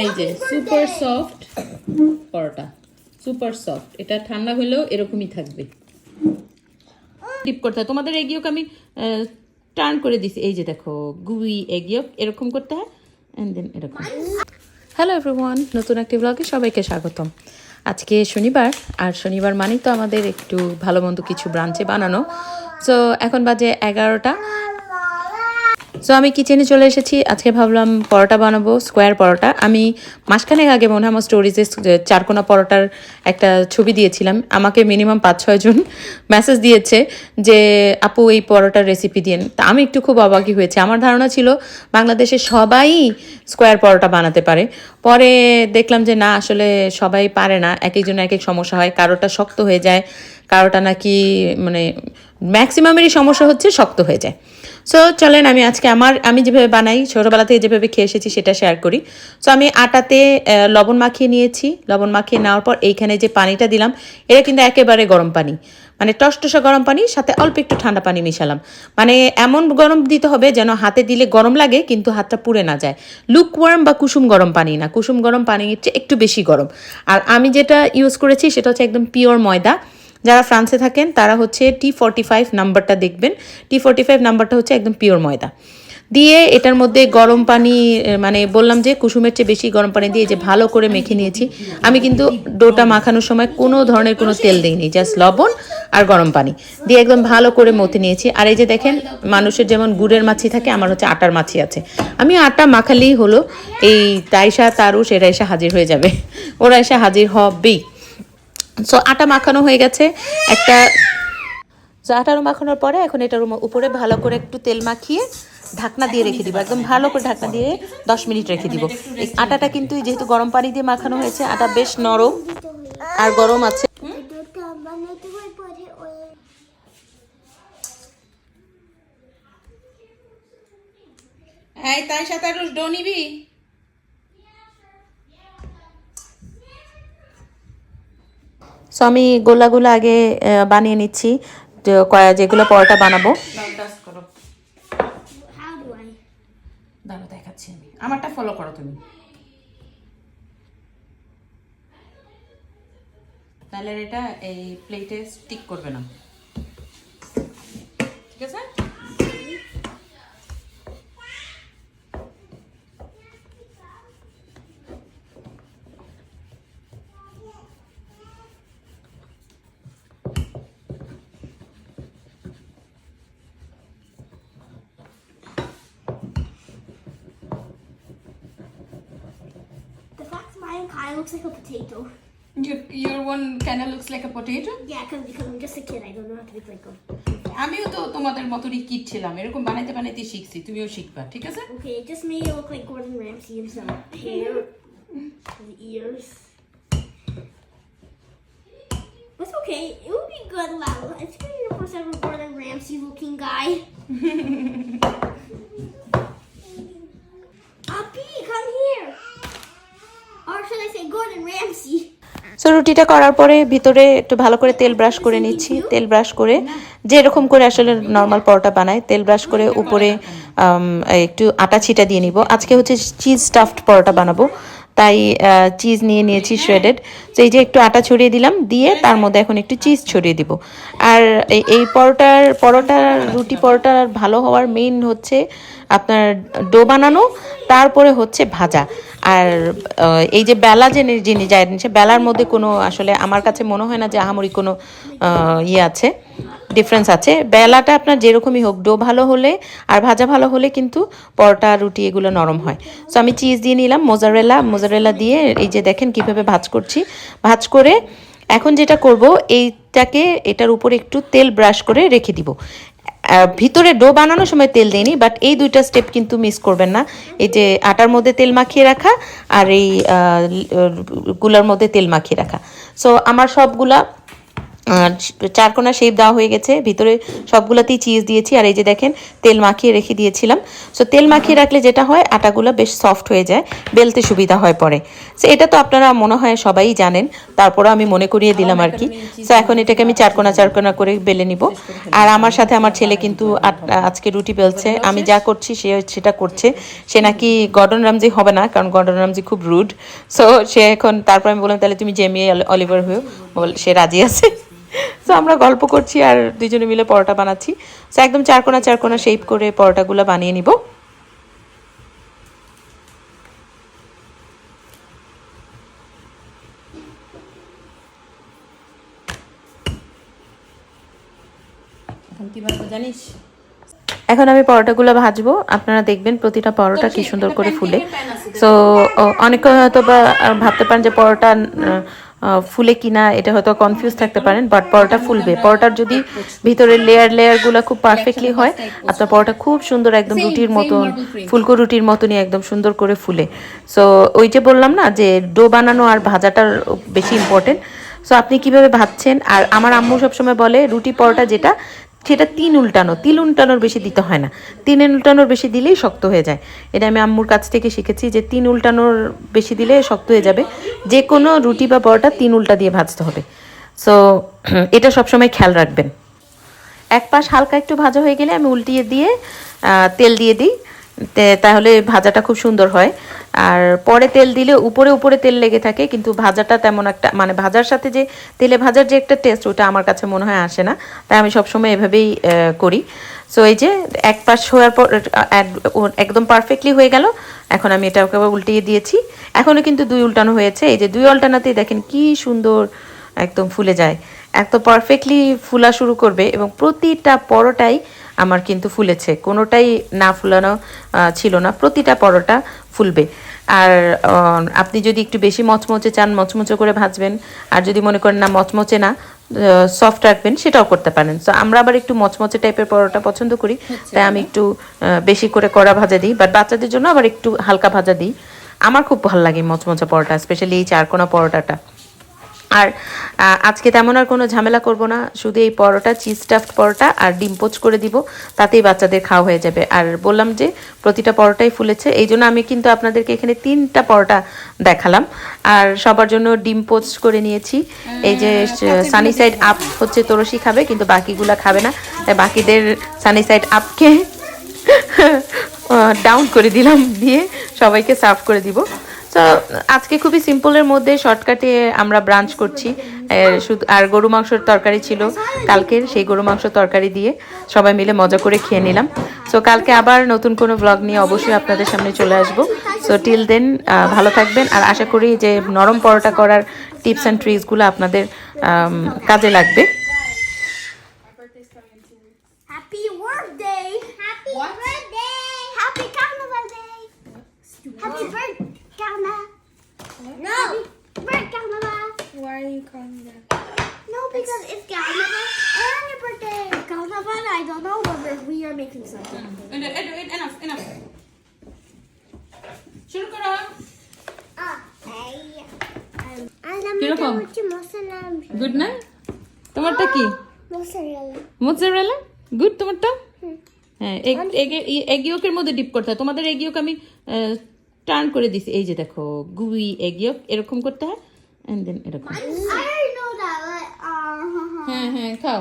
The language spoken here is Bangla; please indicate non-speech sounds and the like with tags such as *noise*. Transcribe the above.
এই যে super soft paratha. Super soft এটা ঠান্ডা হলেও এরকমই থাকবে। টিপ করতে হয়। তোমাদের এগিয়োকে আমি টার্ন করে দিছি। এই যে দেখো গুই এগিয়োক এরকম করতে হয় অ্যান্ড দেন এরকম। হ্যালো এভরিওয়ান নতুন একটি ব্লগে সবাইকে স্বাগতম। আজকে শনিবার, আর শনিবার মানেই তো আমাদের একটু ভালো মন্দ কিছু ব্রাঞ্চে বানানো। সো এখন বাজে এগারোটা। সো আমি কিচেনে চলে এসেছি। আজকে ভাবলাম পরোটা বানাবো স্কোয়ার পরোটা। আমি মাসখানেক আগে মনে হয় আমার স্টোরিজে চারকোনা পরোটার একটা ছবি দিয়েছিলাম। আমাকে মিনিমাম পাঁচ ছয়জন মেসেজ দিয়েছে যে, আপু, এই পরোটার রেসিপি দিন। তা আমি একটু খুব অবাকই হয়েছে। আমার ধারণা ছিল বাংলাদেশে সবাই স্কোয়ার পরোটা বানাতে পারে। পরে দেখলাম যে, না, আসলে সবাই পারে না। এক একজন এক এক সমস্যা হয়। কারোটা শক্ত হয়ে যায় কারোটা নাকি মানে ম্যাক্সিমামেরই সমস্যা হচ্ছে শক্ত হয়ে যায়। সো চলেন আমি আজকে আমার, আমি যেভাবে বানাই ছোটোবেলা থেকে যেভাবে খেয়ে এসেছি সেটা শেয়ার করি। সো আমি আটাতে লবণ মাখিয়ে নিয়েছি। লবণ মাখিয়ে নেওয়ার পর এইখানে যে পানিটা দিলাম, এটা কিন্তু একেবারে গরম পানি। মানে টসটসা গরম পানি, সাথে অল্প একটু ঠান্ডা পানি মিশালাম। মানে এমন গরম দিতে হবে যেন হাতে দিলে গরম লাগে, কিন্তু হাতটা পুড়ে না যায়। লুক ওয়ার্ম বা কুসুম গরম পানি না, কুসুম গরম পানি হচ্ছে একটু বেশি গরম। আর আমি যেটা ইউজ করেছি সেটা হচ্ছে একদম পিওর ময়দা। যারা ফ্রান্সে থাকেন, তারা হচ্ছে টি ফর্টি ফাইভ নাম্বারটা দেখবেন। টি ফর্টি ফাইভ নাম্বারটা হচ্ছে একদম পিওর ময়দা। দিয়ে এটার মধ্যে গরম পানি মানে বললাম যে কুসুমের চেয়ে বেশি গরম পানি দিয়ে যে ভালো করে মেখে নিয়েছি। আমি কিন্তু ডোটা মাখানোর সময় কোনো ধরনের কোনো তেল দিইনি জাস্ট লবণ আর গরম পানি। দিয়ে একদম ভালো করে মতে নিয়েছি। আর এই যে দেখেন, মানুষের যেমন গুড়ের মাছি থাকে, আমার হচ্ছে আটার মাছি আছে। আমি আটা মাখালেই হলো, এই তাইশা তারুষ এরা এসে হাজির হয়ে যাবে। ওরা এসে হাজির হবেই। সো আটা মাখানো হয়ে গেছে। একটা সো আটারও মাখানোর পরে এখন এটার উপরে ভালো করে একটু তেল মাখিয়ে ঢাকনা দিয়ে রেখে দিব। একদম ভালো করে ঢাকনা দিয়ে দশ মিনিট রেখে দিব। এই আটাটা কিন্তু যেহেতু গরম পানি দিয়ে মাখানো হয়েছে, আটা বেশ নরম আর গরম আছে। হ্যাঁ তাই সাথে ডো নিবি? আমি গোলাগুলো আগে বানিয়ে নিচ্ছি। যে কয়া- যেগুলো পরোটা বানাবো। দাঁড়ো দেখাচ্ছি আমি। আমারটা ফলো করো তুমি। তাহলে এটা এই প্লেটে স্টিক করবে না। ঠিক আছে? fact mine kind of looks like a potato You, your one kind of looks like a potato. yeah cause, because I'm just a kid I don't know how to make like a আমিও তো তোমাদের মতনই কিট ছিলাম এরকম বানাইতে বানাইতে শিখছি তুমিও শিখবা ঠিক আছে okay it just made it look like Gordon Ramsay and some hair the ears but it's okay it would be good level it's gonna be the first ever Gordon Ramsay looking guy *laughs* Uppy come here So রুটিটা করার পরে ভিতরে একটু ভালো করে তেল ব্রাশ করে নিচ্ছি। তেল ব্রাশ করে যে এরকম করে আসলে নরমাল পরোটা বানায় তেল ব্রাশ করে উপরে একটু আটা ছিটা দিয়ে নিব। আজকে হচ্ছে চিজ স্টাফড পরোটা বানাবো। তাই চিজ নিয়ে নিয়েছি শ্রেডেড তো এই যে একটু আটা ছড়িয়ে দিলাম দিয়ে তার মধ্যে এখন একটু চিজ ছড়িয়ে দিব। আর এই- এই পরোটার পরোটার রুটি পরোটার ভালো হওয়ার মেইন হচ্ছে আপনার ডো বানানো তারপরে হচ্ছে ভাজা। আর এই যে বেলা যে যিনি যায় সে বেলার মধ্যে কোনো আসলে আমার কাছে মনে হয় না যে আহামরি কোনো ইয়ে আছে। ডিফারেন্স আছে। বেলাটা আপনার যেরকমই হোক, ডো ভালো হলে আর ভাজা ভালো হলে কিন্তু পরোটা, রুটি এগুলো নরম হয়। সো আমি চিজ দিয়ে নিলাম মোজারেলা মোজারেলা দিয়ে এই যে দেখেন কীভাবে ভাজ করছি। ভাজ করে এখন যেটা করব, এইটাকে, এটার উপরে একটু তেল ব্রাশ করে রেখে দিব। ভিতরে ডো বানানোর সময় তেল দিইনি বাট এই দুইটা স্টেপ কিন্তু মিস করবেন না। এই যে আটার মধ্যে তেল মাখিয়ে রাখা আর এই গুলার মধ্যে তেল মাখিয়ে রাখা। সো আমার সবগুলা চারকোনা শেপ দেওয়া হয়ে গেছে। ভিতরে সবগুলোতেই চিজ দিয়েছি। আর এই যে দেখেন, তেল মাখিয়ে রেখে দিয়েছিলাম। সো তেল মাখিয়ে রাখলে যেটা হয়, আটাগুলো বেশ সফট হয়ে যায়, বেলতে সুবিধা হয় পরে। সো এটা তো আপনারা মনে হয় সবাই জানেন। তারপরও আমি মনে করিয়ে দিলাম আর কি। সো এখন এটাকে আমি চারকোনা চারকোনা করে বেলে নিব। আর আমার সাথে আমার ছেলে কিন্তু আজকে রুটি বেলছে। আমি যা করছি, সে সেটা করছে। সে নাকি গর্ডন রামজি হবে না, কারণ গর্ডন রামজি খুব রুড সো সে এখন, তারপর আমি বললাম, তাহলে তুমি জেমিয়ে অলিভার হয়েও বল, সে রাজি আছে। সো আমরা গল্প করছি আর দুজনে মিলে পরোটা বানাচ্ছি। সো একদম চারকোনা চারকোনা শেপ করে পরোটাগুলো বানিয়ে নিব। এখন কি বানাবো জানিস? এখন আমি পরোটাগুলো ভাজবো। আপনারা দেখবেন প্রতিটা পরোটা কি সুন্দর করে ফুলে। সো অনেকে হয়তো বা ভাবতে পারেন যে পরোটা ফুলে কিনা এটা হয়তো কনফিউজ থাকতে পারেন বাট পরোটা ফুলবে। পরোটার যদি ভিতরের লেয়ার লেয়ারগুলো খুব পারফেক্টলি হয় আপনার পরোটা খুব সুন্দর একদম রুটির মতন ফুলকো রুটির মতনই একদম সুন্দর করে ফুলে। সো ওই যে বললাম না যে ডো বানানো আর ভাজাটার বেশি ইম্পর্টেন্ট সো আপনি কীভাবে ভাবছেন আর আমার আম্মু সবসময় বলে রুটি পরোটা যেটা সেটা তিন উল্টানো, তিল উল্টানোর বেশি দিতে হয় না। তিন উল্টানোর বেশি দিলেই শক্ত হয়ে যায়। এটা আমি আম্মুর কাছ থেকে শিখেছি যে তিন উল্টানোর বেশি দিলে শক্ত হয়ে যাবে। যে কোনো রুটি বা পরোটা তিন উল্টা দিয়ে ভাজতে হবে। সো *clears throat* এটা সবসময় খেয়াল রাখবেন। এক পাশ হালকা একটু ভাজা হয়ে গেলে আমি উল্টিয়ে দিয়ে তেল দিয়ে দিই। তাহলে ভাজাটা খুব সুন্দর হয়। আর পরে তেল দিলে উপরে উপরে তেল লেগে থাকে, কিন্তু ভাজাটা তেমন একটা মানে ভাজার সাথে যে, তেলে ভাজার যে একটা টেস্ট ওটা আমার কাছে মনে হয় আসে না। তাই আমি সবসময় এভাবেই করি। সো এই যে এক পাশ হওয়ার পর একদম পারফেক্টলি হয়ে গেল। এখন আমি এটা ওকে উল্টিয়ে দিয়েছি। এখনও কিন্তু দুই উল্টানো হয়েছে। এই যে দুই উল্টানাতেই দেখেন কি সুন্দর একদম ফুলে যায়। এত পারফেক্টলি ফুলা শুরু করবে এবং প্রতিটা পরোটাই আমার কিন্তু ফুলেছে। কোনোটাই না ফুলানো ছিল না। প্রতিটা পরোটা ফুলবে। আর আপনি যদি একটু বেশি মচমচে চান মচমচে করে ভাজবেন আর যদি মনে করেন না মচমচে না সফট রাখবেন সেটাও করতে পারেন। তো আমরা আবার একটু মচমচে টাইপের পরোটা পছন্দ করি তাই আমি একটু বেশি করে কড়া ভাজা দিই। বাট বাচ্চাদের জন্য আবার একটু হালকা ভাজা দিই। আমার খুব ভালো লাগে মচমচে পরোটা স্পেশালি এই চারকোনা পরোটাটা। আর আজকে তেমন আর কোনো ঝামেলা করব না। শুধু এই পরোটা চিজ স্টাফড পরোটা আর ডিম পোচ করে দিব তাতেই বাচ্চাদের খাওয়া হয়ে যাবে। আর বললাম যে প্রতিটা পরোটাই ফুলেছে এই জন্য আমি কিন্তু আপনাদেরকে এখানে তিনটা পরোটা দেখালাম। আর সবার জন্য ডিম পোচ করে নিয়েছি। এই যে সানি সাইড আপ হচ্ছে তোরসি খাবে কিন্তু বাকিগুলা খাবে না। তাই বাকিদের সানি সাইড আপকে ডাউন করে দিলাম দিয়ে সবাইকে সার্ভ করে দিব। তো আজকে খুবই সিম্পলের মধ্যে শর্টকাটে আমরা ব্রাঞ্চ করছি। শুধু আর গরু মাংসের তরকারি ছিল কালকের সেই গরু মাংস তরকারি দিয়ে সবাই মিলে মজা করে খেয়ে নিলাম। সো কালকে আবার নতুন কোনো ব্লগ নিয়ে অবশ্যই আপনাদের সামনে চলে আসব। সো টিল দেন ভালো থাকবেন আর আশা করি যে নরম পরোটা করার টিপস অ্যান্ড ট্রিক্সগুলো আপনাদের কাজে লাগবে। Happy birthday! Carna! No! Bird Carnival! Why are you calling that? No, because it's Carnival and your birthday! Carnival, I don't know, but we are making something. Enough enough শুরু করো Ah. Um, কীরকম? গুড না তোমারটা কি Mozzarella. মোজারেলা গুড তোমারটা হ্যাঁ এগিওকের মধ্যে ডিপ করতে হয় তোমাদের এগিওক আমি টার্ন করে দিছি এই যে দেখো গুই এগিয়ে এরকম করতে হয় এন্ড দেন এরকম। Uh, হ্যাঁ হ্যাঁ খাও